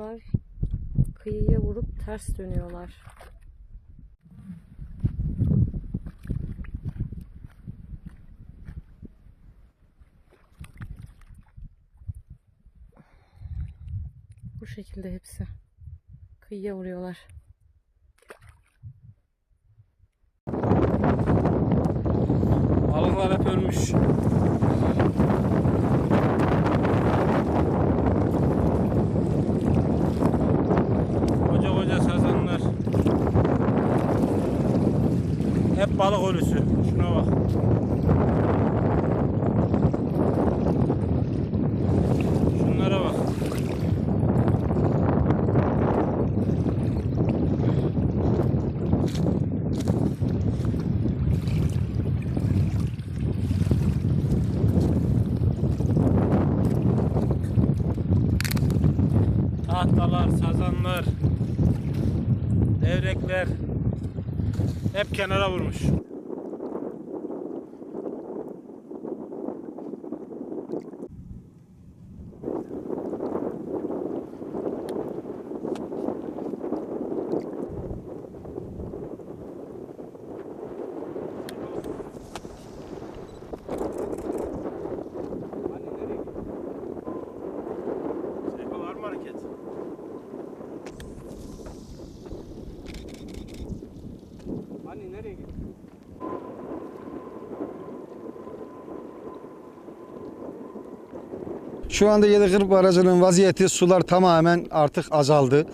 Balıklar kıyıya vurup ters dönüyorlar. Bu şekilde hepsi kıyıya vuruyorlar. Balıklar hep ölmüş. Koca koca sazanlar. Hep balık ölüsü. Şuna bak. Şunlara bak. Tahtalar, sazanlar, levrekler hep kenara vurmuş. Nereye gitti? Şu anda Yedikır Barajı'nın vaziyeti sular tamamen artık azaldı.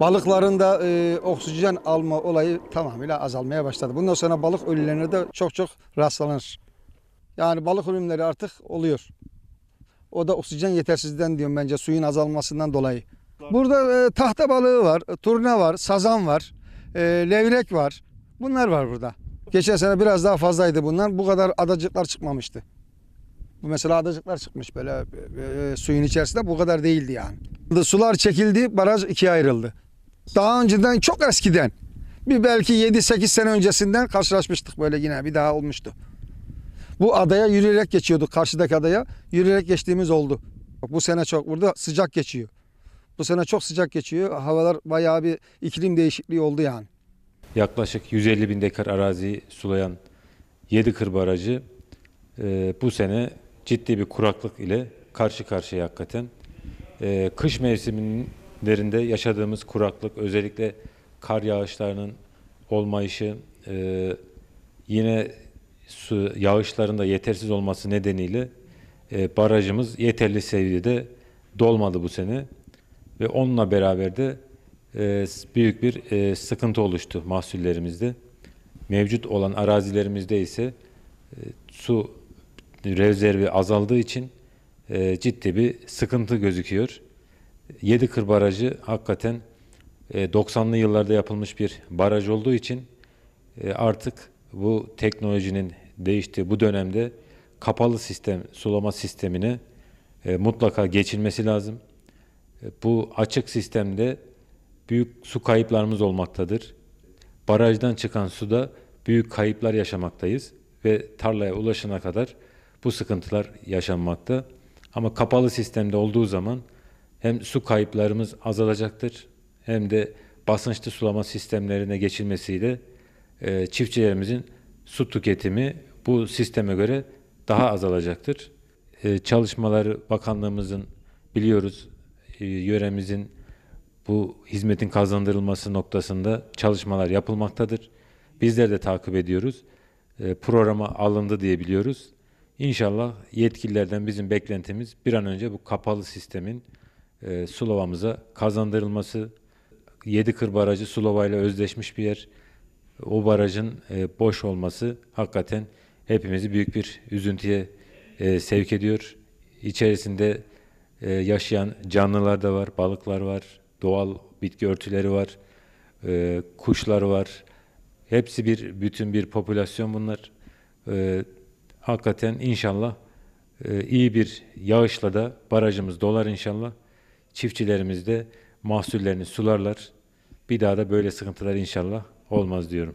Balıkların da e, oksijen alma olayı tamamıyla azalmaya başladı. Bundan sonra balık ölülerine de çok çok rastlanır. Yani balık ölümleri artık oluyor. O da oksijen yetersizliğinden diyorum bence suyun azalmasından dolayı. Burada e, tahta balığı var, turna var, sazan var, e, levrek var. Bunlar var burada. Geçen sene biraz daha fazlaydı bunlar. Bu kadar adacıklar çıkmamıştı. Bu mesela adacıklar çıkmış böyle e, e, suyun içerisinde bu kadar değildi yani. Sular çekildi, baraj ikiye ayrıldı. Daha önceden çok eskiden bir belki 7-8 sene öncesinden karşılaşmıştık böyle yine bir daha olmuştu. Bu adaya yürüyerek geçiyorduk karşıdaki adaya. Yürüyerek geçtiğimiz oldu. Bak bu sene çok burada sıcak geçiyor. Bu sene çok sıcak geçiyor. Havalar bayağı bir iklim değişikliği oldu yani. Yaklaşık 150 bin dekar araziyi sulayan Yedikır Barajı e, bu sene ciddi bir kuraklık ile karşı karşıya hakikaten. E, kış mevsimlerinde yaşadığımız kuraklık özellikle kar yağışlarının olmayışı e, yine su yağışların da yetersiz olması nedeniyle e, barajımız yeterli seviyede dolmadı bu sene ve onunla beraber de e, büyük bir e, sıkıntı oluştu mahsullerimizde. Mevcut olan arazilerimizde ise e, su rezervi azaldığı için ciddi bir sıkıntı gözüküyor. Yedikır Barajı hakikaten e, 90'lı yıllarda yapılmış bir baraj olduğu için artık bu teknolojinin değiştiği bu dönemde kapalı sistem sulama sistemine mutlaka geçilmesi lazım. Bu açık sistemde büyük su kayıplarımız olmaktadır. Barajdan çıkan suda büyük kayıplar yaşamaktayız ve tarlaya ulaşana kadar bu sıkıntılar yaşanmakta. Ama kapalı sistemde olduğu zaman hem su kayıplarımız azalacaktır hem de basınçlı sulama sistemlerine geçilmesiyle e, çiftçilerimizin su tüketimi bu sisteme göre daha azalacaktır. E, çalışmaları bakanlığımızın biliyoruz e, yöremizin bu hizmetin kazandırılması noktasında çalışmalar yapılmaktadır. Bizler de takip ediyoruz. E, programa alındı diye biliyoruz. İnşallah yetkililerden bizim beklentimiz bir an önce bu kapalı sistemin e, Sulova'mıza kazandırılması. Yedikır Barajı Sulova ile özleşmiş bir yer. O barajın e, boş olması hakikaten hepimizi büyük bir üzüntüye e, sevk ediyor. İçerisinde e, yaşayan canlılar da var, balıklar var, doğal bitki örtüleri var, e, kuşlar var. Hepsi bir bütün bir popülasyon bunlar. E, hakikaten inşallah e, iyi bir yağışla da barajımız dolar inşallah. Çiftçilerimiz de mahsullerini sularlar. Bir daha da böyle sıkıntılar inşallah olmaz diyorum.